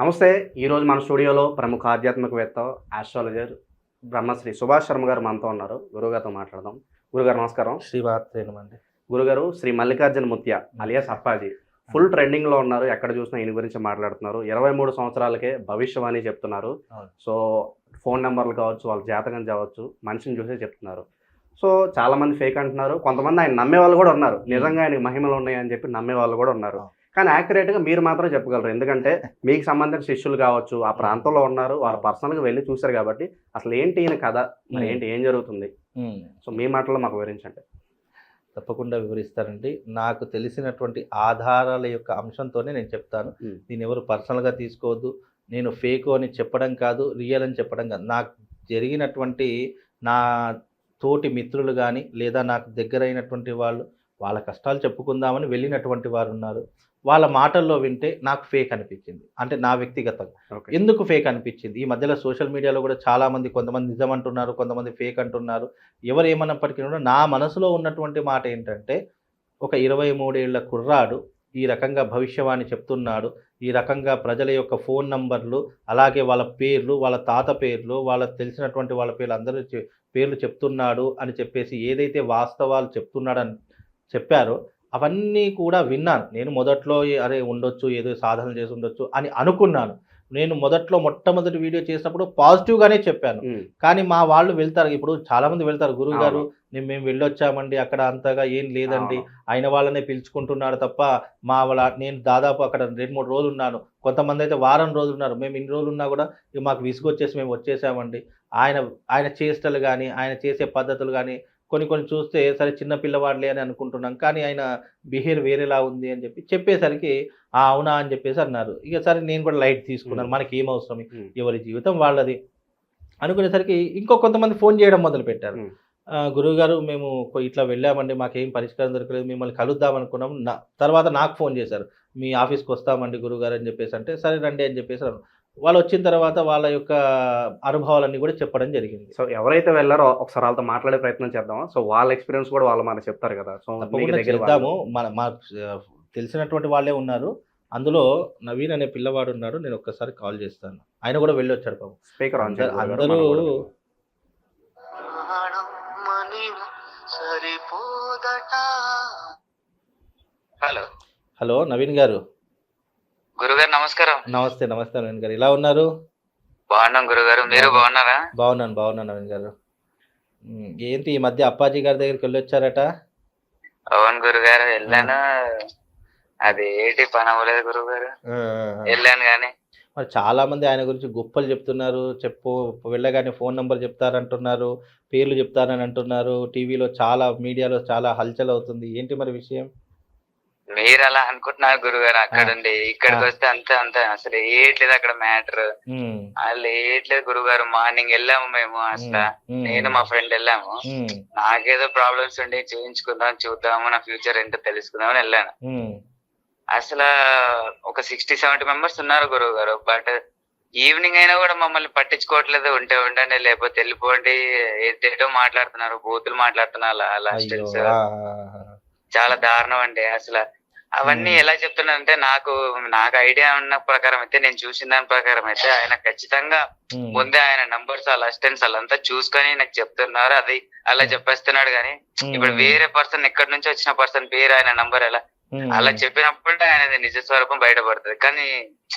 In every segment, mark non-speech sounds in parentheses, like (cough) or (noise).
నమస్తే ఈరోజు మన స్టూడియోలో ప్రముఖ ఆధ్యాత్మికవేత్త ఆస్ట్రాలజర్ బ్రహ్మశ్రీ సుభాష్ శర్మ గారు మనతో ఉన్నారు. గురుగారితో మాట్లాడదాం. గురుగారు నమస్కారం. శ్రీవాత్రేనమండి గురుగారు శ్రీ మల్లికార్జున ముత్య అలియాస్ అప్పాజీ. ఫుల్ ట్రెండింగ్లో ఉన్నారు. ఎక్కడ చూసినా ఈయన గురించి మాట్లాడుతున్నారు. ఇరవై మూడు సంవత్సరాలకే భవిష్యవాణి చెప్తున్నారు. సో ఫోన్ నెంబర్లు కావచ్చు వాళ్ళ జాతకం కావచ్చు మనిషిని చూసే చెప్తున్నారు. సో చాలా మంది ఫేక్ అంటున్నారు. కొంతమంది ఆయన నమ్మే వాళ్ళు కూడా ఉన్నారు. నిజంగా ఆయనకి మహిమలు ఉన్నాయని చెప్పి నమ్మే వాళ్ళు కూడా ఉన్నారు. కానీ accurate గా మీరు మాత్రం చెప్పగలరు. ఎందుకంటే మీకు సంబంధించిన శిష్యులు కావచ్చు ఆ ప్రాంతంలో ఉన్నారు వారు personal గా వెళ్ళి చూశారు కాబట్టి అసలు ఏంటి ఈయన కథ మరి. ఏంటి ఏం జరుగుతుంది? సో మీ మాటల్లో మాకు వివరించండి. తప్పకుండా వివరిస్తానండి. నాకు తెలిసినటువంటి ఆధారాల యొక్క అంశంతోనే నేను చెప్తాను. దీన్ని ఎవరు పర్సనల్గా తీసుకోవద్దు. నేను ఫేక్ అని చెప్పడం కాదు రియల్ అని చెప్పడం కాదు. నాకు జరిగినటువంటి నా తోటి మిత్రులు కానీ లేదా నాకు దగ్గరైనటువంటి వాళ్ళు వాళ్ళ కష్టాలు చెప్పుకుందామని వెళ్ళినటువంటి వారు ఉన్నారు. వాళ్ళ మాటల్లో వింటే నాకు ఫేక్ అనిపించింది. అంటే నా వ్యక్తిగతంగా. ఎందుకు ఫేక్ అనిపించింది? ఈ మధ్యలో సోషల్ మీడియాలో కూడా చాలా మంది కొంతమంది నిజం అంటున్నారు కొంతమంది ఫేక్ అంటున్నారు. ఎవరు ఏమన్నప్పటికీ కూడా నా మనసులో ఉన్నటువంటి మాట ఏంటంటే ఒక ఇరవై మూడేళ్ళ కుర్రాడు ఈ రకంగా భవిష్యవాణి చెప్తున్నాడు. ఈ రకంగా ప్రజల యొక్క ఫోన్ నంబర్లు అలాగే వాళ్ళ పేర్లు వాళ్ళ తాత పేర్లు వాళ్ళకి తెలిసినటువంటి వాళ్ళ పేర్లు అందరూ పేర్లు చెప్తున్నాడు అని చెప్పేసి ఏదైతే వాస్తవాలు చెప్తున్నాడని చెప్పారో అవన్నీ కూడా విన్నాను. నేను మొదట్లో అరే ఉండొచ్చు ఏదో సాధన చేసి ఉండొచ్చు అని అనుకున్నాను. నేను మొదట్లో మొట్టమొదటి వీడియో చేసినప్పుడు పాజిటివ్గానే చెప్పాను. కానీ మా వాళ్ళు వెళ్తారు. ఇప్పుడు చాలా మంది వెళ్తారు. గురువు గారు. నేను మేము వెళ్ళొచ్చామండి. అక్కడ అంతగా ఏం లేదండి. అయిన వాళ్ళనే పిలుచుకుంటున్నారు తప్ప మా వాళ్ళ నేను దాదాపు అక్కడ రెండు మూడు రోజులు ఉన్నాను. కొంతమంది అయితే వారం రోజులు ఉన్నారు. మేము ఇన్ని రోజులు ఉన్నా కూడా మాకు విసుగొచ్చేసి మేము వచ్చేసామండి. ఆయన ఆయన చేష్టలు కానీ ఆయన చేసే పద్ధతులు కానీ కొన్ని కొన్ని చూస్తే సరే చిన్న పిల్లవాడులే అని అనుకుంటున్నాం కానీ ఆయన బిహేవియర్ వేరేలా ఉంది అని చెప్పి చెప్పేసరికి "ఆ, అవునా అని చెప్పేసి అన్నారు ఇక సరే నేను కూడా లైట్ తీసుకున్నాను. మనకి ఏం అవసరం. ఎవరి జీవితం వాళ్ళది అనుకునేసరికి ఇంకో కొంతమంది ఫోన్ చేయడం మొదలు పెట్టారు Hmm. గురువు గారు మేము ఇట్లా వెళ్ళామండి మాకేం పరిష్కారం దొరకలేదు మిమ్మల్ని కలుద్దాం అనుకున్నాం నా తర్వాత నాకు ఫోన్ చేశారు మీ ఆఫీస్కి వస్తామండి గురువు గారు అని చెప్పేసి అంటే సరే రండి అని చెప్పేసి అన్నారు. వాళ్ళు వచ్చిన తర్వాత వాళ్ళ యొక్క అనుభవాలన్నీ కూడా చెప్పడం జరిగింది. సో ఎవరైతే వెళ్ళారో ఒకసారి వాళ్ళతో మాట్లాడే ప్రయత్నం చేద్దాం సో వాళ్ళ ఎక్స్పీరియన్స్ కూడా వాళ్ళు మనకు చెప్తారు కదా. సో చేద్దాము. మన మా తెలిసినటువంటి వాళ్ళే ఉన్నారు. అందులో నవీన్ అనే పిల్లవాడు ఉన్నాడు. నేను ఒక్కసారి కాల్ చేస్తాను. ఆయన కూడా వెళ్ళి వచ్చాడు పాపం. స్పీకర్ ఆన్ అందరూ- హలో. హలో నవీన్ గారు. గురుగారు నమస్కారం. నమస్తే నమస్తే నవీన్ గారు. ఎలా ఉన్నారు? బాగున్నాం గురుగారు. మీరు బాగున్నారా? బాగున్నాను బాగున్నాను నవీన్ గారు. ఉమ్, ఏంటి ఈ మధ్య అప్పాజీ గారి దగ్గరికి వెళ్ళి వచ్చారట అవును గురుగారు వెళ్ళాను. అది ఏంటి పని అవ్వలేదు గురుగారు. వెళ్ళాను గాని. మరి చాలా మంది ఆయన గురించి గొప్పలు చెప్తున్నారు. చెప్పు వెళ్ళగానే ఫోన్ నంబర్ చెప్తారంటున్నారు. పేర్లు చెప్తారని అంటున్నారు. టీవీలో చాలా మీడియాలో చాలా హల్చల్ అవుతుంది. ఏంటి మరి విషయం? మీరు అలా అనుకుంటున్నారు గురుగారు అక్కడ ఉండి ఇక్కడికి. వస్తే అంతే అంతే. అసలు ఏట్లేదు అక్కడ మ్యాటర్. అసలు ఏట్లేదు గురుగారు మార్నింగ్ వెళ్ళాము మేము అసలు. నేను మా ఫ్రెండ్ వెళ్ళాము. నాకేదో ప్రాబ్లమ్స్ ఉండి చూపించుకుందాం చూద్దాము నా ఫ్యూచర్ ఏంటో తెలుసుకుందామని వెళ్ళాను. అసలు ఒక సిక్స్టీ సెవెంటీ మెంబర్స్ ఉన్నారు గురువు గారు బట్ ఈవినింగ్ అయినా కూడా మమ్మల్ని పట్టించుకోవట్లేదు. ఉంటే ఉండండి లేకపోతే వెళ్ళిపోండి. ఏదేటో మాట్లాడుతున్నారు బూతులు మాట్లాడుతున్నారు చాలా దారుణం అండి అసలు. అవన్నీ. ఎలా చెప్తున్నానంటే నాకు నాకు ఐడియా ఉన్న ప్రకారం అయితే నేను చూసిన దాని ప్రకారం అయితే ఆయన ఖచ్చితంగా ముందే ఆయన నంబర్స్ వాళ్ళ అసిస్టెంట్స్ వాళ్ళంతా చూసుకొని నాకు చెప్తున్నారు. అది అలా. చెప్పేస్తున్నాడు కానీ ఇప్పుడు వేరే పర్సన్ ఎక్కడి నుంచి వచ్చిన పర్సన్ పేరు ఆయన నంబర్ ఎలా? అలా చెప్పినప్పుడు ఆయనది నిజ స్వరూపం బయటపడుతుంది. కానీ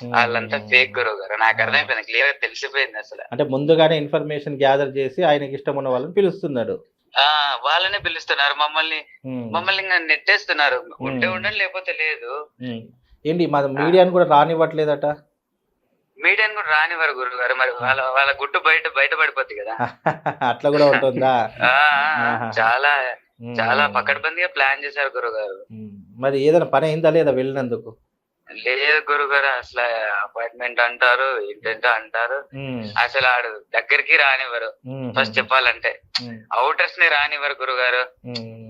వాళ్ళంతా ఫేక్ గురువు గారు. నాకు అర్థమైపోయింది క్లియర్ తెలిసిపోయింది అసలు. అంటే ముందుగానే ఇన్ఫర్మేషన్ గ్యాదర్ చేసి ఆయనకి ఇష్టం ఉన్న వాళ్ళని పిలుస్తున్నాడు. ఆ వాళ్ళనే పిలుస్తున్నారు మమ్మల్ని మమ్మల్ని ఇంకా నెట్టేస్తున్నారు ఉంటే. ఉండండి లేకపోతే లేదు. ఏంటి మా మీడియాని కూడా రానివ్వట్లేదట మీడియాని కూడా రానివారు గురువు గారు మరి వాళ్ళ వాళ్ళ గుట్టు బయట బయట పడిపోద్ది కదా (laughs) అట్లా కూడా ఉంటుందా. చాలా. చాలా పకడ్బందీగా ప్లాన్ చేశారు గురువు గారు. మరి ఏదైనా పని అయిందా లేదా వెళ్ళినందుకు లేదు గురువు గారు అసలు అపాయింట్మెంట్ అంటారు ఏంటంటే అంటారు. అసలు ఆడు దగ్గరికి రానివ్వరు. ఫస్ట్ చెప్పాలంటే. అవుటర్స్ని రానివ్వరు గురుగారు.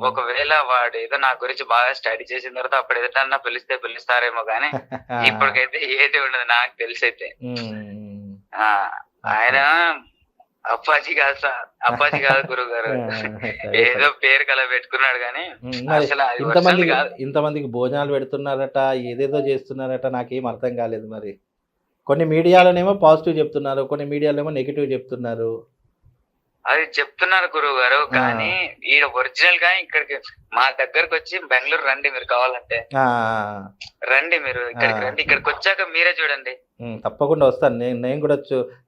ఒకవేళ వాడు ఏదో నా గురించి బాగా స్టడీ చేసిన తర్వాత అప్పుడు ఏదన్నా పిలిస్తే పిలుస్తారేమో గానీ (laughs) ఇప్పటికైతే ఏది ఉండదు నాకు తెలిసి అయితే ఉమ్, ఆ, ఆయన అప్పాజీ కాదు సార్. అప్పాజీ కాదు గురువు గారు (laughs) ఏదో పేరు కల పెట్టుకున్నాడు కానీ అది ఇంతమందికి భోజనాలు పెడుతున్నారట ఏదేదో చేస్తున్నారట నాకేం అర్థం కాలేదు మరి. కొన్ని మీడియాలోనేమో పాజిటివ్ చెప్తున్నారు కొన్ని మీడియాలోనేమో నెగిటివ్ చెప్తున్నారు. అది చెప్తున్నారు గురువు గారు కానీ ఈడ ఒరిజినల్గా ఇక్కడికి మా దగ్గరకు వచ్చి బెంగళూరు రండి మీరు కావాలంటే. రండి మీరు ఇక్కడికి. రండి. ఇక్కడికి వచ్చాక మీరే చూడండి. తప్పకుండా వస్తాను. నేను నేను కూడా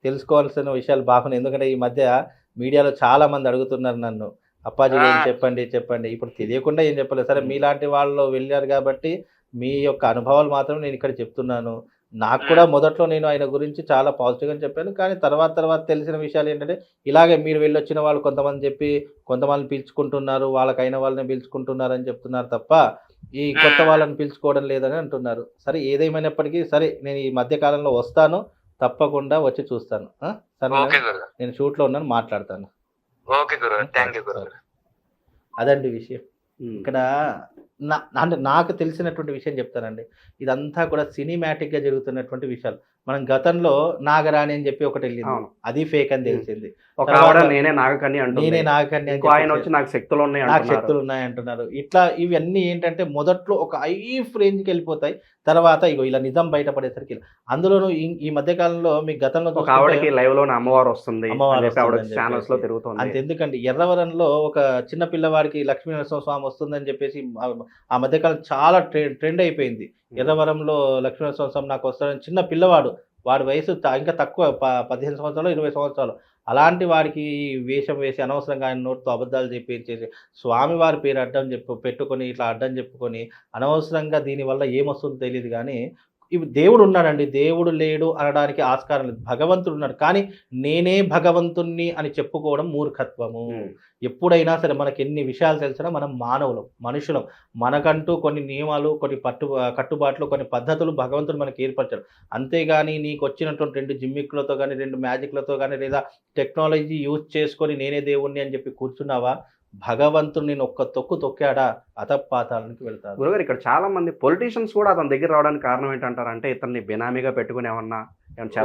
తెలుసుకోవాల్సిన విషయాలు బాగున్నాయి. ఎందుకంటే ఈ మధ్య మీడియాలో చాలా మంది అడుగుతున్నారు నన్ను. అప్పాజీ. చెప్పండి చెప్పండి. ఇప్పుడు తెలియకుండా ఏం చెప్పలేదు. సరే మీలాంటి వాళ్ళు వెళ్ళారు కాబట్టి మీ యొక్క అనుభవాలు మాత్రం నేను ఇక్కడ చెప్తున్నాను. నాకు కూడా మొదట్లో నేను ఆయన గురించి చాలా పాజిటివ్గా చెప్పాను. కానీ తర్వాత తర్వాత తెలిసిన విషయాలు ఏంటంటే ఇలాగే మీరు వెళ్ళొచ్చిన వాళ్ళు కొంతమంది చెప్పి కొంతమంది పిలుచుకుంటున్నారు వాళ్ళకైన వాళ్ళని పిలుచుకుంటున్నారు అని చెప్తున్నారు తప్ప ఈ కొత్త. వాళ్ళని పిలుచుకోవడం లేదని అంటున్నారు. సరే ఏదేమైనప్పటికీ సరే నేను ఈ మధ్య కాలంలో వస్తాను తప్పకుండా వచ్చి చూస్తాను. గురు నేను షూట్లో ఉన్నాను మాట్లాడతాను. ఓకే గురు థ్యాంక్ యూ గురు అదండి విషయం. ఇక్కడ నా అంటే నాకు తెలిసినటువంటి విషయం చెప్తానండి. ఇదంతా కూడా సినిమాటిక్గా జరుగుతున్నటువంటి విషయాలు. మనం గతంలో నాగరాణి అని చెప్పి ఒకటి వెళ్ళింది. అది ఫేక్ అని తెలిసింది. ఒక తర్వాత ఆవిడ నేనే నాగకని అంటుంది. నేనే నాగకన్య ఆయన వచ్చి నాకు శక్తులు ఉన్నాయి నాకు అంటున్నారు. శక్తులు ఉన్నాయి అంటున్నారు. ఇట్లా ఇవన్నీ ఏంటంటే మొదట్లో ఒక ఐఫ్ రేంజ్కి వెళ్ళిపోతాయి. తర్వాత ఇగో ఇలా నిజం బయటపడేసరికి. అందులోనూ ఈ- మధ్య కాలంలో మీ గతంలో ఒక ఆవిడకి లైవ్లోనే అమ్మవారు వస్తుంది ఛానల్స్లో. తిరుగుతుంది. అంత ఎందుకండి ఎర్రవరంలో ఒక చిన్న పిల్లవాడికి లక్ష్మీ నరసింహ స్వామి వస్తుందని చెప్పేసి ఆ- మధ్యకాలం చాలా ట్రెండ్ ట్రెండ్ అయిపోయింది. ఎర్రవరంలో లక్ష్మీ స్వామి నాకు వస్తాడని చిన్న పిల్లవాడు వాడి వయసు ఇంకా తక్కువ ప- పదిహేను సంవత్సరాలు ఇరవై సంవత్సరాలు. అలాంటి వాడికి వేషం వేసి అనవసరంగా ఆయన నోటితో అబద్ధాలు చెప్పించేసి స్వామివారి పేరు అడ్డం చెప్పు పెట్టుకొని ఇట్లా అడ్డం చెప్పుకొని అనవసరంగా దీనివల్ల ఏమొస్తుందో తెలియదు కానీ ఇవి దేవుడు ఉన్నాడండి. దేవుడు లేడు అనడానికి ఆస్కారం లేదు. భగవంతుడు ఉన్నాడు. కానీ నేనే భగవంతుణ్ణి అని చెప్పుకోవడం మూర్ఖత్వము. ఎప్పుడైనా సరే మనకి ఎన్ని విషయాలు తెలిసినా మనం మానవులం మనుషులం. మనకంటూ కొన్ని నియమాలు కొన్ని పట్టు కట్టుబాట్లు కొన్ని పద్ధతులు భగవంతుడు మనకి ఏర్పరిచాడు. అంతేగాని నీకు వచ్చినటువంటి రెండు జిమ్మిక్లతో కానీ రెండు మ్యాజిక్లతో కానీ లేదా టెక్నాలజీ యూజ్ చేసుకొని నేనే దేవుణ్ణి అని చెప్పి కూర్చున్నావా? భగవంతుడు నేను ఒక్క తొక్కు తొక్కాడా అతపాతాలనికి వెళ్తాడు గురుగారు ఇక్కడ చాలా మంది పొలిటీషియన్స్ కూడా అతని దగ్గర రావడానికి కారణం ఏంటంటారు అంటే ఇతన్ని బినామీగా పెట్టుకుని ఏమన్నా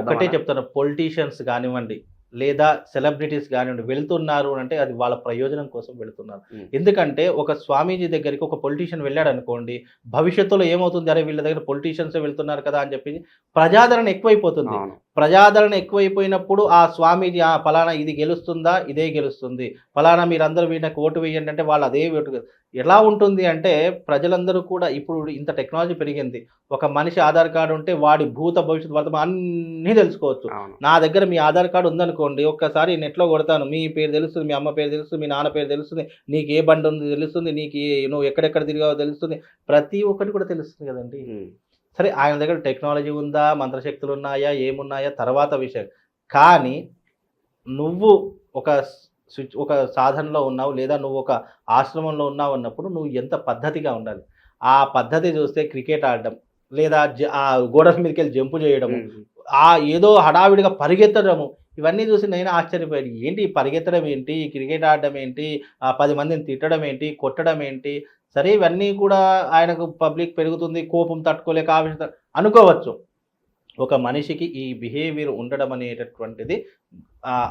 ఒకటే? చెప్తాను పొలిటీషియన్స్ కానివ్వండి లేదా సెలబ్రిటీస్ కానివ్వండి వెళ్తున్నారు అంటే అది వాళ్ళ ప్రయోజనం కోసం వెళ్తున్నారు. ఎందుకంటే ఒక స్వామీజీ దగ్గరికి ఒక పొలిటీషియన్ వెళ్ళాడు అనుకోండి భవిష్యత్తులో ఏమవుతుంది? అరే వీళ్ళ దగ్గర పొలిటీషియన్స్ వెళ్తున్నారు కదా అని చెప్పి ప్రజాదరణ ఎక్కువైపోతుంది. ప్రజాదరణ ఎక్కువైపోయినప్పుడు ఆ స్వామీజీ ఆ ఫలానా ఇది గెలుస్తుందా? ఇదే గెలుస్తుంది. ఫలానా మీరందరూ వీళ్ళకి ఓటు వేయండి. అంటే వాళ్ళు అదే ఓటు ఎలా ఉంటుంది అంటే ప్రజలందరూ కూడా ఇప్పుడు ఇంత టెక్నాలజీ పెరిగింది. ఒక మనిషి ఆధార్ కార్డు ఉంటే వాడి భూత భవిష్యత్తు వర్తమానం అన్నీ తెలుసుకోవచ్చు. నా దగ్గర మీ ఆధార్ కార్డు ఉందనుకోండి ఒక్కసారి నెట్లో కొడతాను. మీ పేరు తెలుస్తుంది మీ అమ్మ పేరు తెలుస్తుంది మీ నాన్న పేరు తెలుస్తుంది నీకు ఏ బండి ఉంది తెలుస్తుంది నీకు ఏ- నువ్వు ఎక్కడెక్కడ తిరిగావో తెలుస్తుంది. ప్రతి ఒక్కటి కూడా తెలుస్తుంది కదండి. సరే ఆయన దగ్గర టెక్నాలజీ ఉందా? మంత్రశక్తులు ఉన్నాయా ఏమున్నాయా? తర్వాత విషయం. కానీ నువ్వు ఒక స్విచ్ ఒక సాధనలో ఉన్నావు లేదా నువ్వు ఒక ఆశ్రమంలో ఉన్నావు అన్నప్పుడు నువ్వు ఎంత పద్ధతిగా ఉండాలి? ఆ పద్ధతి చూస్తే క్రికెట్ ఆడడం లేదా జ- ఆ గోడల మీదకి వెళ్ళి జంపు చేయడము ఉమ్. ఆ ఏదో హడావిడిగా పరిగెత్తడము ఇవన్నీ చూసి నేను ఆశ్చర్యపోయాను. ఏంటి పరిగెత్తడం ఏంటి? ఈ క్రికెట్ ఆడడం ఏంటి? ఆ పది మందిని తిట్టడం ఏంటి? కొట్టడం ఏంటి? సరే ఇవన్నీ కూడా ఆయనకు పబ్లిక్ పెరుగుతుంది కోపం తట్టుకోలేక ఆవేశం అనుకోవచ్చు. ఒక మనిషికి ఈ బిహేవియర్ ఉండడం అనేటటువంటిది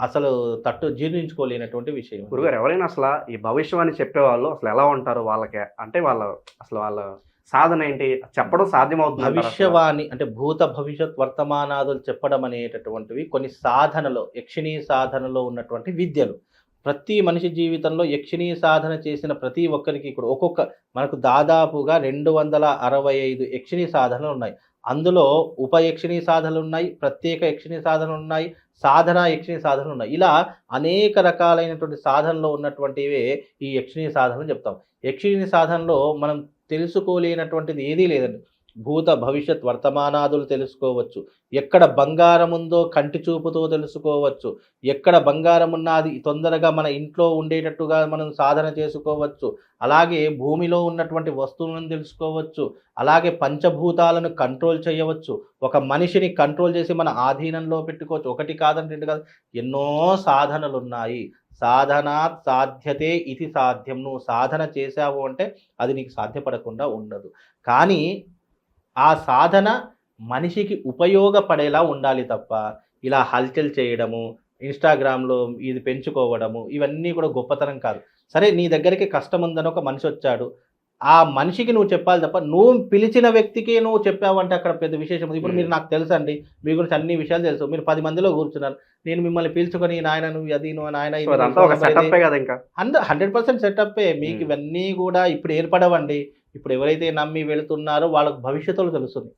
అసలు తట్టు జీర్ణించుకోలేనటువంటి విషయం. గురుగారు ఎవరైనా అసలు ఈ భవిష్యవాణి చెప్పేవాళ్ళు అసలు ఎలా ఉంటారు వాళ్ళకి? అంటే వాళ్ళ అసలు వాళ్ళ సాధన ఏంటి? చెప్పడం సాధ్యమవుతుంది? భవిష్యవాణి అంటే భూత భవిష్యత్ వర్తమానాదులు చెప్పడం అనేటటువంటివి కొన్ని సాధనలో యక్షిణీ సాధనలో ఉన్నటువంటి విద్యలు. ప్రతి మనిషి జీవితంలో యక్షిణీ సాధన చేసిన ప్రతి ఒక్కరికి ఇక్కడ ఒక్కొక్క మనకు దాదాపుగా రెండు వందల అరవై ఐదు యక్షిణీ సాధనలు ఉన్నాయి. అందులో ఉప యక్షిణీ సాధనలు ఉన్నాయి ప్రత్యేక యక్షిణీ సాధనలు ఉన్నాయి సాధన యక్షిణీ సాధనలు ఉన్నాయి. ఇలా అనేక రకాలైనటువంటి సాధనలో ఉన్నటువంటివే ఈ యక్షిణీ సాధనలు చెప్తాం. యక్షిణీ సాధనలో మనం తెలుసుకోలేనటువంటిది ఏదీ లేదండి. భూత భవిష్యత్ వర్తమానాదులు తెలుసుకోవచ్చు. ఎక్కడ బంగారం ఉందో కంటి చూపుతో తెలుసుకోవచ్చు. ఎక్కడ బంగారం ఉన్నది తొందరగా మన ఇంట్లో ఉండేటట్టుగా మనం సాధన చేసుకోవచ్చు. అలాగే భూమిలో ఉన్నటువంటి వస్తువులను తెలుసుకోవచ్చు. అలాగే పంచభూతాలను కంట్రోల్ చేయవచ్చు. ఒక మనిషిని కంట్రోల్ చేసి మన ఆధీనంలో పెట్టుకోవచ్చు. ఒకటి కాదని రెండు కాదు. ఎన్నో సాధనలు ఉన్నాయి సాధనాత్ సాధ్యతే ఇది సాధ్యం. నువ్వు సాధన చేశావు అంటే అది నీకు సాధ్యపడకుండా ఉండదు. కానీ ఆ సాధన మనిషికి ఉపయోగపడేలా ఉండాలి తప్ప ఇలా హల్చల్ చేయడము ఇన్స్టాగ్రామ్లో ఇది పెంచుకోవడము ఇవన్నీ కూడా గొప్పతనం కాదు. సరే నీ దగ్గరికి కష్టం ఉందని ఒక మనిషి వచ్చాడు. ఆ మనిషికి నువ్వు చెప్పాలి తప్ప నువ్వు పిలిచిన వ్యక్తికి నువ్వు చెప్పావంటే అక్కడ పెద్ద విశేషం. ఇప్పుడు. మీరు నాకు తెలుసండి మీ గురించి అన్ని విషయాలు తెలుసు. మీరు పది మందిలో కూర్చున్నారు. నేను మిమ్మల్ని పిలుచుకొని నాయన నువ్వు అది నువ్వు నాయన సెటప్ ఇంకా. హండ్రెడ్ పర్సెంట్ సెటప్పే మీకు. ఇవన్నీ కూడా ఇప్పుడు ఏర్పడవండి. ఇప్పుడు ఎవరైతే నమ్మి వెళుతున్నారో వాళ్ళకు భవిష్యత్తులో తెలుస్తుంది.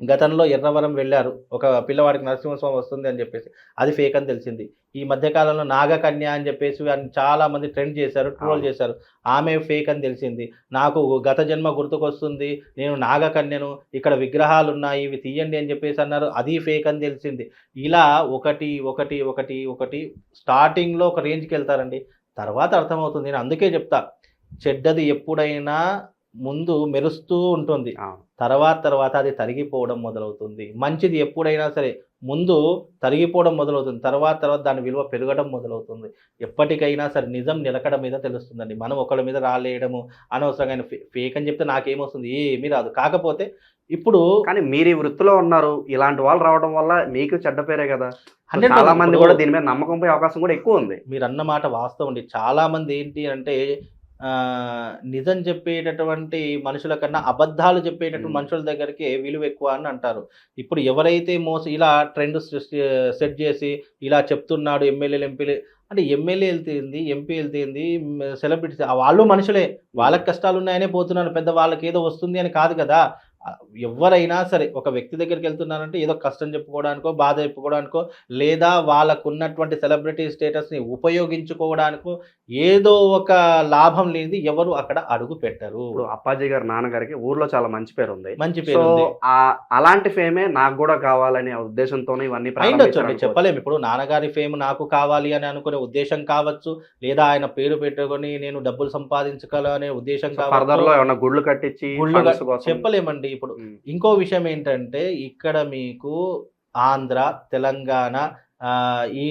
గతంలో ఎర్రవరం వెళ్ళారు. ఒక పిల్లవాడికి నరసింహస్వామి వస్తుంది అని చెప్పేసి. అది ఫేక్ అని తెలిసింది. ఈ మధ్య కాలంలో నాగకన్య అని చెప్పేసి చాలా మంది ట్రెండ్ చేశారు ట్రోల్. చేశారు. ఆమె ఫేక్ అని తెలిసింది. నాకు గత జన్మ గుర్తుకొస్తుంది. నేను నాగకన్యను ఇక్కడ విగ్రహాలు ఉన్నాయి ఇవి తీయండి అని చెప్పేసి అన్నారు. అది ఫేక్ అని తెలిసింది. ఇలా ఒకటి ఒకటి ఒకటి ఒకటి స్టార్టింగ్లో ఒక రేంజ్కి వెళ్తారండి. తర్వాత అర్థమవుతుంది. నేను అందుకే చెప్తా. చెడ్డది ఎప్పుడైనా ముందు మెరుస్తూ ఉంటుంది. తర్వాత తర్వాత అది తరిగిపోవడం మొదలవుతుంది. మంచిది ఎప్పుడైనా సరే ముందు తరిగిపోవడం మొదలవుతుంది. తర్వాత తర్వాత దాని విలువ పెరగడం మొదలవుతుంది. ఎప్పటికైనా సరే నిజం నిలకడ మీద తెలుస్తుందండి. మనం ఒకళ్ళ మీద రాలేయడము అనవసరంగా ఫే- ఫేక్ అని చెప్తే నాకేమొస్తుంది? ఏమీ రాదు. కాకపోతే ఇప్పుడు కానీ మీరు ఈ వృత్తిలో ఉన్నారు. ఇలాంటి వాళ్ళు రావడం వల్ల మీకు చెడ్డ పేరే కదా. సో 100% చాలా మంది కూడా దీని మీద నమ్మకం పోయే అవకాశం కూడా ఎక్కువ ఉంది. మీరు అన్న మాట వాస్తవం అండి. చాలా మంది ఏంటి అంటే నిజం చెప్పేటటువంటి మనుషుల కన్నా అబద్ధాలు చెప్పేటటువంటి. మనుషుల దగ్గరికి విలువ ఎక్కువ అని అంటారు. ఇప్పుడు ఎవరైతే మోస ఇలా ట్రెండ్ సెట్ చేసి ఇలా చెప్తున్నాడు ఎమ్మెల్యేలు ఎంపీలు అంటే ఎమ్మెల్యే వెళ్తేంది ఎంపీ వెళ్తేంది సెలబ్రిటీస్ వాళ్ళు మనుషులే. వాళ్ళకి కష్టాలు ఉన్నాయనే పోతున్నారు పెద్ద వాళ్ళకి ఏదో వస్తుంది అని కాదు కదా. ఎవరైనా సరే ఒక వ్యక్తి దగ్గరికి వెళ్తున్నారంటే ఏదో కష్టం చెప్పుకోవడానికో బాధ చెప్పుకోవడానికో లేదా వాళ్ళకు ఉన్నటువంటి సెలబ్రిటీ స్టేటస్ని ఉపయోగించుకోవడానికో ఏదో ఒక లాభం లేనిది ఎవరు అక్కడ అడుగు పెట్టరు. ఇప్పుడు అప్పాజీ గారి నాన్నగారికి ఊర్లో చాలా మంచి పేరు ఉంది మంచి పేరు అలాంటి ఫేమే నాకు కూడా కావాలనే ఉద్దేశంతోనే ఇవన్నీ చెప్పలేము. ఇప్పుడు నాన్నగారి ఫేమ్ నాకు కావాలి అని అనుకునే ఉద్దేశం కావచ్చు లేదా ఆయన పేరు పెట్టుకొని నేను డబ్బులు సంపాదించగలనే ఉద్దేశం ఫర్దర్లో కావచ్చు గుళ్ళు కట్టించి చెప్పలేమండి. ఇప్పుడు. ఇంకో విషయం ఏంటంటే ఇక్కడ మీకు ఆంధ్ర తెలంగాణ ఈ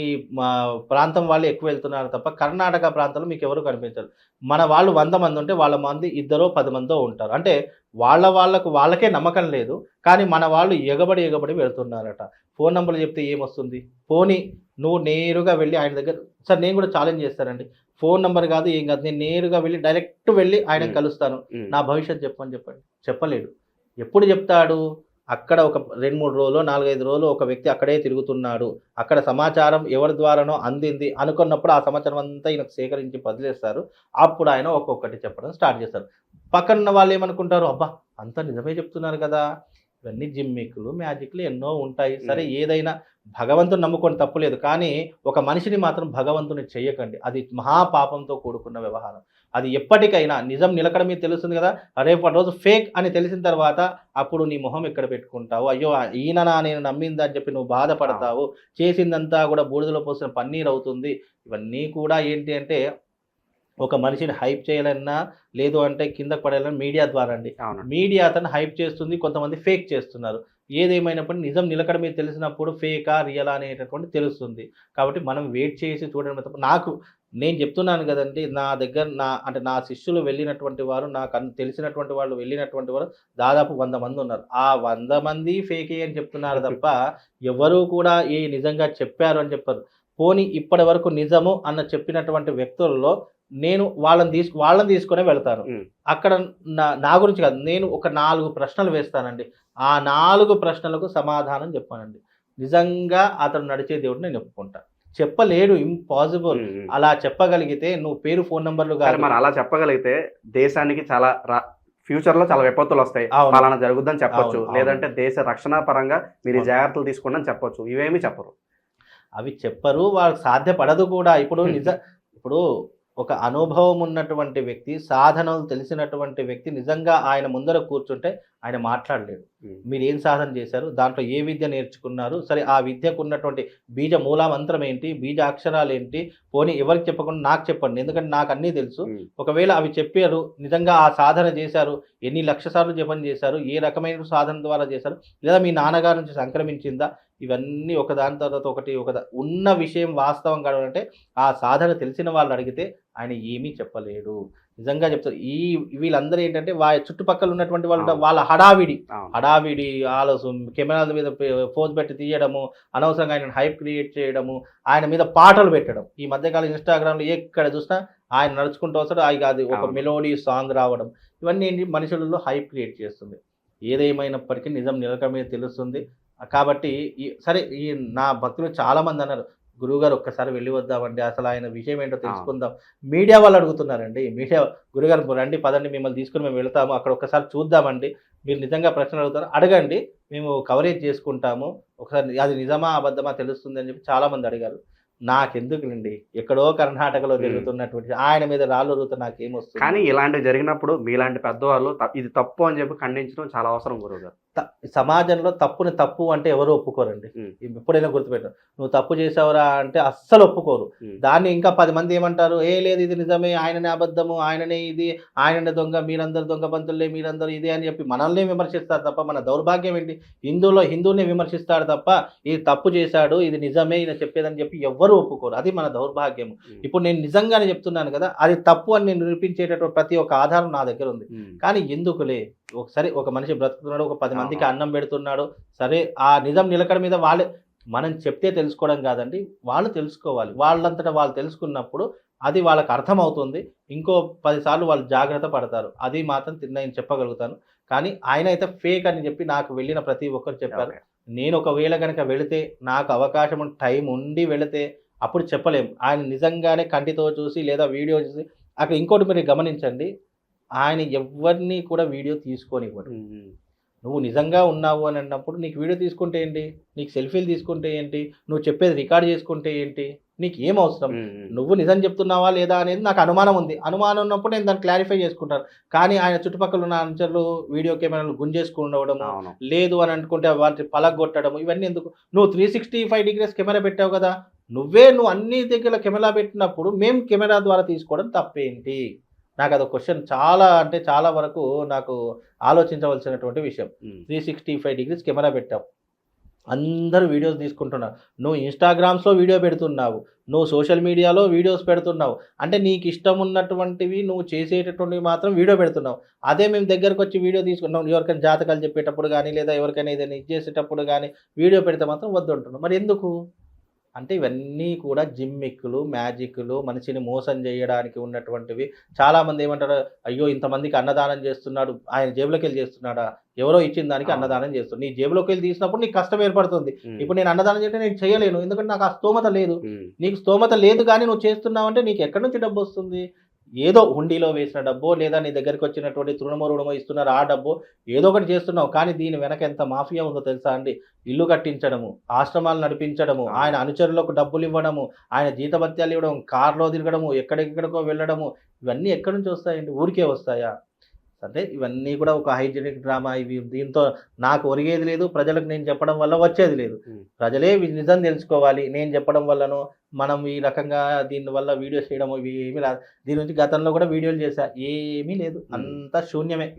ప్రాంతం వాళ్ళు ఎక్కువ వెళ్తున్నారు తప్ప కర్ణాటక ప్రాంతంలో మీకు ఎవరు కనిపించరు. మన వాళ్ళు వంద మంది ఉంటే వాళ్ళ మంది ఇద్దరో పది మందో ఉంటారు. అంటే వాళ్ళ వాళ్ళకు వాళ్ళకే నమ్మకం లేదు కానీ మన వాళ్ళు ఎగబడి ఎగబడి వెళ్తున్నారట. ఫోన్ నెంబర్లు చెప్తే ఏమొస్తుంది? పోనీ నువ్వు నేరుగా వెళ్ళి ఆయన దగ్గర సార్ నేను కూడా ఛాలెంజ్ చేస్తానండి. ఫోన్ నెంబర్ కాదు ఏం కాదు. నేను నేరుగా వెళ్ళి డైరెక్ట్ వెళ్ళి ఆయన. కలుస్తాను. నా భవిష్యత్ చెప్పని చెప్పండి. చెప్పలేడు. ఎప్పుడు చెప్తాడు? అక్కడ ఒక రెండు మూడు రోజులు నాలుగైదు రోజులు ఒక వ్యక్తి అక్కడే తిరుగుతున్నాడు. అక్కడ సమాచారం ఎవరి ద్వారానో అందింది అనుకున్నప్పుడు ఆ సమాచారం అంతా ఈయనకు సేకరించి వదిలేస్తారు అప్పుడు ఆయన ఒక్కొక్కటి చెప్పడం స్టార్ట్ చేస్తారు. పక్కన ఉన్న వాళ్ళు ఏమనుకుంటారు? అబ్బా అంతా నిజమే చెప్తున్నారు కదా. ఇవన్నీ జిమ్మిక్లు మ్యాజిక్లు ఎన్నో ఉంటాయి. సరే ఏదైనా భగవంతుని నమ్ముకొని తప్పులేదు కానీ ఒక మనిషిని మాత్రం భగవంతుని చెయ్యకండి. అది మహాపాపంతో కూడుకున్న వ్యవహారం. అది ఎప్పటికైనా నిజం నిలకడ మీద తెలుస్తుంది కదా. రేపటి రోజు ఫేక్ అని తెలిసిన తర్వాత అప్పుడు నీ మొహం ఎక్కడ పెట్టుకుంటావు? అయ్యో ఈయననా నేను నమ్మిందా అని చెప్పి నువ్వు బాధపడతావు. చేసిందంతా కూడా బూడిదలో పోసిన పన్నీర్ అవుతుంది. ఇవన్నీ కూడా ఏంటి అంటే ఒక మనిషిని హైప్ చేయాలన్నా లేదు అంటే కిందకు పడాలన్నా మీడియా ద్వారా అండి మీడియా అతను హైప్ చేస్తుంది. కొంతమంది ఫేక్ చేస్తున్నారు. ఏదేమైనప్పటికీ నిజం నిలకడ మీద తెలిసినప్పుడు ఫేకా రియలా అనేటటువంటి తెలుస్తుంది. కాబట్టి మనం వెయిట్ చేసి చూడడం తప్ప నాకు నేను చెప్తున్నాను కదండి నా దగ్గర నా అంటే నా శిష్యులు వెళ్ళినటువంటి వారు నాకు తెలిసినటువంటి వాళ్ళు వెళ్ళినటువంటి వారు దాదాపు వంద మంది ఉన్నారు. ఆ వంద మంది ఫేకే అని చెప్తున్నారు తప్ప ఎవరు కూడా ఏ నిజంగా చెప్పారు అని చెప్పారు. పోనీ ఇప్పటి వరకు నిజము అన్న చెప్పినటువంటి వ్యక్తులలో నేను వాళ్ళని తీసుకు వాళ్ళని తీసుకునే వెళ్తాను. అక్కడ నా నా గురించి కాదు నేను ఒక నాలుగు ప్రశ్నలు వేస్తానండి. ఆ నాలుగు ప్రశ్నలకు సమాధానం చెప్పానండి. నిజంగా అతను నడిచే దేవుడు నేను ఒప్పుకుంటా. చెప్పలేడు ఇంపాసిబుల్. అలా చెప్పగలిగితే నువ్వు పేరు ఫోన్ నంబర్లు కాదు. మరి అలా చెప్పగలిగితే దేశానికి చాలా ఫ్యూచర్లో చాలా విపత్తులు వస్తాయి. పలానా జరుగుద్దని చెప్పొచ్చు. లేదంటే దేశ రక్షణ పరంగా మీరు. జాగ్రత్తలు తీసుకోండి అని చెప్పొచ్చు. ఇవేమి చెప్పరు. అవి చెప్పరు వాళ్ళకి సాధ్యపడదు కూడా. ఇప్పుడు నిజ ఇప్పుడు ఒక అనుభవం ఉన్నటువంటి వ్యక్తి సాధనలు తెలిసినటువంటి వ్యక్తి నిజంగా ఆయన ముందర కూర్చుంటే ఆయన మాట్లాడలేడు. మీరు ఏం సాధన చేశారు? దాంట్లో ఏ విద్య నేర్చుకున్నారు? సరే ఆ విద్యకు ఉన్నటువంటి బీజ మూల మంత్రం ఏంటి? బీజ అక్షరాలు ఏంటి? పోనీ ఎవరికి చెప్పకుండా నాకు చెప్పండి. ఎందుకంటే నాకు అన్నీ తెలుసు. ఒకవేళ అవి చెప్పారు నిజంగా ఆ సాధన చేశారు ఎన్ని లక్ష సార్లు జపం చేశారు ఏ రకమైన సాధన ద్వారా చేశారు లేదా మీ నాన్నగారి నుంచి సంక్రమించిందా? ఇవన్నీ ఒకదాని తర్వాత ఒకటి ఒక ఉన్న విషయం వాస్తవం కావాలంటే ఆ సాధన తెలిసిన వాళ్ళు అడిగితే ఆయన ఏమీ చెప్పలేడు. నిజంగా చెప్తారు. ఈ వీళ్ళందరూ ఏంటంటే వా చుట్టుపక్కల ఉన్నటువంటి వాళ్ళు. వాళ్ళ హడావిడి. హడావిడి ఆలోచన కెమెరాల మీద ఫోజ్ పెట్టి తీయడము అనవసరంగా ఆయన హైప్ క్రియేట్ చేయడము ఆయన మీద పాటలు పెట్టడం. ఈ మధ్యకాలం ఇన్స్టాగ్రామ్లో ఎక్కడ చూసినా ఆయన నడుచుకుంటూ వస్తాడు ఆయన అది ఒక. మెలోడీ సాంగ్ రావడం. ఇవన్నీ ఏంటి? మనుషులలో హైప్ క్రియేట్ చేస్తుంది. ఏదేమైనప్పటికీ నిజం నిలక మీద తెలుస్తుంది కాబట్టి ఈ సరే ఈ నా భక్తులు చాలా మంది అన్నారు గురువుగారు ఒక్కసారి వెళ్ళి వద్దామండి. అసలు ఆయన విషయం ఏంటో తెలుసుకుందాం. మీడియా వాళ్ళు అడుగుతున్నారండి. మీడియా గురుగారు రండి పదండి మిమ్మల్ని తీసుకుని మేము వెళ్తాము. అక్కడ ఒక్కసారి చూద్దామండి. మీరు నిజంగా ప్రశ్నలు అడుగుతారు. అడగండి. మేము కవరేజ్ చేసుకుంటాము. ఒకసారి అది నిజమా అబద్ధమా తెలుస్తుంది అని చెప్పి చాలా మంది అడిగారు. నాకెందుకులండి. ఎక్కడో కర్ణాటకలో. జరుగుతున్నటువంటి ఆయన మీద రాళ్ళు రుత నాకేమొస్తుంది కానీ ఇలాంటివి జరిగినప్పుడు మీలాంటి పెద్దవాళ్ళు ఇది తప్పు అని చెప్పి ఖండించడం చాలా అవసరం గురువు సమాజంలో తప్పుని తప్పు అంటే ఎవరు ఒప్పుకోరండి. ఎప్పుడైనా గుర్తుపెట్టారు నువ్వు తప్పు చేసావురా అంటే అస్సలు ఒప్పుకోరు. దాన్ని ఇంకా పది మంది ఏమంటారు ఏ లేదు ఇది నిజమే ఆయననే అబద్ధము ఆయననే ఇది ఆయననే దొంగ మీరందరూ దొంగ బంతులే మీరందరూ ఇది అని చెప్పి మనల్ని విమర్శిస్తారు తప్ప మన దౌర్భాగ్యం ఏంటి హిందువులో హిందువుని విమర్శిస్తాడు తప్ప ఇది తప్పు చేశాడు ఇది నిజమే ఈయన చెప్పేదని చెప్పి ఎవ్వరూ ఒప్పుకోరు అది మన దౌర్భాగ్యము. ఇప్పుడు నేను నిజంగానే చెప్తున్నాను కదా అది తప్పు అని నేను నిరూపించేటటువంటి ప్రతి ఒక్క ఆధారం నా దగ్గర ఉంది. కానీ ఎందుకులే ఒకసారి ఒక మనిషి బ్రతుకుతున్నాడు ఒక పది మందికి. అన్నం పెడుతున్నాడు సరే ఆ నిజం నిలకడ మీద వాళ్ళే మనం చెప్తే తెలుసుకోవడం కాదండి వాళ్ళు తెలుసుకోవాలి. వాళ్ళంతటా వాళ్ళు తెలుసుకున్నప్పుడు అది వాళ్ళకి అర్థమవుతుంది. ఇంకో పదిసార్లు వాళ్ళు జాగ్రత్త పడతారు. అది మాత్రం తిన్న నేను చెప్పగలుగుతాను. కానీ ఆయన అయితే ఫేక్ అని చెప్పి నాకు వెళ్ళిన ప్రతి ఒక్కరు చెప్పారు. నేను ఒకవేళ కనుక వెళితే నాకు అవకాశం టైం ఉండి వెళితే అప్పుడు చెప్పలేం. ఆయన నిజంగానే కంటితో చూసి లేదా వీడియో చూసి అక్కడ ఇంకోటి మీరు గమనించండి. ఆయన ఎవరిని కూడా వీడియో తీసుకోనివ్వడు. ఉమ్. ఉమ్. నువ్వు నిజంగా ఉన్నావు అని అన్నప్పుడు నీకు వీడియో తీసుకుంటే ఏంటి? నీకు సెల్ఫీలు తీసుకుంటే ఏంటి? నువ్వు చెప్పేది రికార్డ్ చేసుకుంటే ఏంటి? నీకు ఏం అవసరం. నువ్వు నిజం చెప్తున్నావా లేదా అనేది నాకు అనుమానం ఉంది. అనుమానం ఉన్నప్పుడు నేను దాన్ని క్లారిఫై చేసుకుంటాను. కానీ ఆయన చుట్టుపక్కల ఉన్న అనుచరులు వీడియో కెమెరాలు గుంజేసుకుండవడము అవును. లేదు అని అనుకుంటే వాటి పలగొట్టడం ఇవన్నీ ఎందుకు? నువ్వు three sixty five degrees camera పెట్టావు కదా నువ్వే నువ్వు అన్ని దగ్గర కెమెరా పెట్టినప్పుడు మేము కెమెరా ద్వారా తీసుకోవడం తప్పేంటి? నాకు అదొక క్వశ్చన్ చాలా అంటే చాలా వరకు నాకు ఆలోచించవలసినటువంటి విషయం. Three sixty five degrees camera పెట్టావు. అందరూ వీడియోస్ తీసుకుంటున్నారు. నువ్వు ఇన్స్టాగ్రామ్స్లో వీడియో పెడుతున్నావు. నువ్వు సోషల్ మీడియాలో వీడియోస్ పెడుతున్నావు. అంటే నీకు ఇష్టం ఉన్నటువంటివి నువ్వు చేసేటటువంటివి మాత్రం వీడియో పెడుతున్నావు. అదే మేము దగ్గరకు వచ్చి వీడియో తీసుకున్నాం ఎవరికైనా జాతకాలు చెప్పేటప్పుడు కానీ లేదా ఎవరికైనా ఏదైనా ఇచ్చేసేటప్పుడు కానీ వీడియో పెడితే మాత్రం వద్దు మరి ఎందుకు? అంటే ఇవన్నీ కూడా జిమ్మిక్కులు మ్యాజిక్లు మనిషిని మోసం చేయడానికి ఉన్నటువంటివి చాలామంది ఏమంటారు అయ్యో ఇంతమందికి అన్నదానం చేస్తున్నాడు ఆయన జేబులోకి వెళ్ళి చేస్తున్నాడా ఎవరో ఇచ్చిన దానికి. అన్నదానం చేస్తున్నాడు నీ జేబులోకి వెళ్ళి తీసినప్పుడు నీకు కష్టం ఏర్పడుతుంది. ఇప్పుడు నేను అన్నదానం చేస్తే నేను చేయలేను ఎందుకంటే నాకు ఆ స్తోమత లేదు. నీకు స్తోమత లేదు కానీ నువ్వు చేస్తున్నావు అంటే నీకు ఎక్కడి నుంచి డబ్బు వస్తుంది ఏదో హుండీలో వేసిన డబ్బో లేదా నీ దగ్గరికి వచ్చినటువంటి తృణమో రుణమో ఇస్తున్నారు ఆ డబ్బు ఏదో ఒకటి చేస్తున్నావు కానీ దీని వెనక ఎంత మాఫియా ఉందో తెలుసా అండి? ఇల్లు కట్టించడము ఆశ్రమాలు నడిపించడము ఆయన అనుచరులకు డబ్బులు ఇవ్వడము ఆయన జీతభత్యాలు ఇవ్వడం కార్లో తిరగడము ఎక్కడెక్కడికో వెళ్ళడము ఇవన్నీ ఎక్కడి నుంచి వస్తాయండి? ఊరికే వస్తాయా? అంటే ఇవన్నీ కూడా ఒక హైజీనిక్ డ్రామా ఇవి. దీంతో నాకు ఒరిగేది లేదు ప్రజలకు నేను చెప్పడం వల్ల వచ్చేది లేదు. ప్రజలే నిజం తెలుసుకోవాలి. నేను చెప్పడం వల్లనో మనం ఈ రకంగా దీని వల్ల వీడియోస్ చేయడం ఇవి ఏమీ రాదు దీని నుంచి గతంలో కూడా వీడియోలు చేశా. ఏమీ లేదు. అంతా శూన్యమే.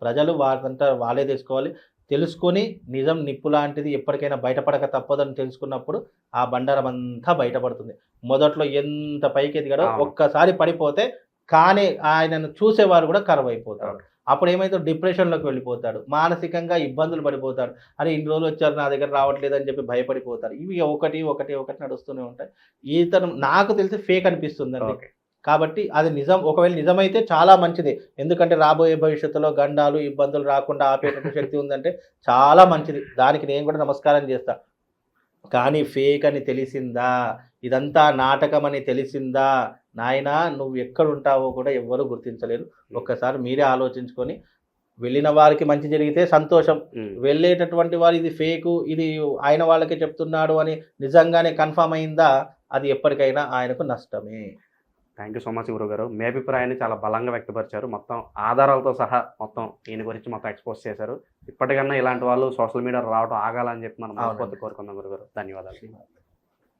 ప్రజలు వారంతా వాళ్ళే తెలుసుకోవాలి. తెలుసుకొని నిజం నిప్పు లాంటిది ఎప్పటికైనా బయటపడక తప్పదని తెలుసుకున్నప్పుడు ఆ బండారం అంతా బయటపడుతుంది. మొదట్లో ఎంత పైకి ఎదిగాడో. ఒక్కసారి పడిపోతే కానీ ఆయనను చూసేవారు కూడా కరువు అయిపోతారు అప్పుడు ఏమైతే డిప్రెషన్లోకి వెళ్ళిపోతాడు. మానసికంగా ఇబ్బందులు పడిపోతాడు అరే ఇన్ని రోజులు వచ్చారు నా దగ్గర రావట్లేదు అని చెప్పి భయపడిపోతారు. ఇవి ఒకటి ఒకటి ఒకటి నడుస్తూనే ఉంటాయి. ఈతను నాకు తెలిసి ఫేక్ అనిపిస్తుందండి. ఓకే. కాబట్టి అది నిజం ఒకవేళ నిజమైతే చాలా మంచిది. ఎందుకంటే రాబోయే భవిష్యత్తులో గండాలు ఇబ్బందులు రాకుండా ఆపేటటువంటి శక్తి ఉందంటే చాలా మంచిది. దానికి నేను కూడా నమస్కారం చేస్తా. కానీ ఫేక్ అని తెలిసిందా? ఇదంతా నాటకం అని తెలిసిందా? నాయనా నువ్వు ఎక్కడ ఉంటావో కూడా ఎవ్వరూ గుర్తించలేరు. ఒక్కసారి మీరే ఆలోచించుకొని వెళ్ళిన వారికి మంచి జరిగితే సంతోషం. వెళ్ళేటటువంటి వారు ఇది ఫేకు ఇది ఆయన వాళ్ళకే చెప్తున్నాడు అని నిజంగానే కన్ఫామ్ అయిందా? అది ఎప్పటికైనా ఆయనకు నష్టమే. థ్యాంక్ యూ సో మచ్ గురువు గారు. మీ అభిప్రాయాన్ని చాలా బలంగా వ్యక్తపరిచారు. మొత్తం ఆధారాలతో సహా మొత్తం ఈయన గురించి మొత్తం ఎక్స్పోజ్ చేశారు. ఇప్పటికన్నా ఇలాంటి వాళ్ళు సోషల్ మీడియా రావడం ఆగాలని చెప్పి మనం కోరుకుందాం గురుగారు ధన్యవాదాలు.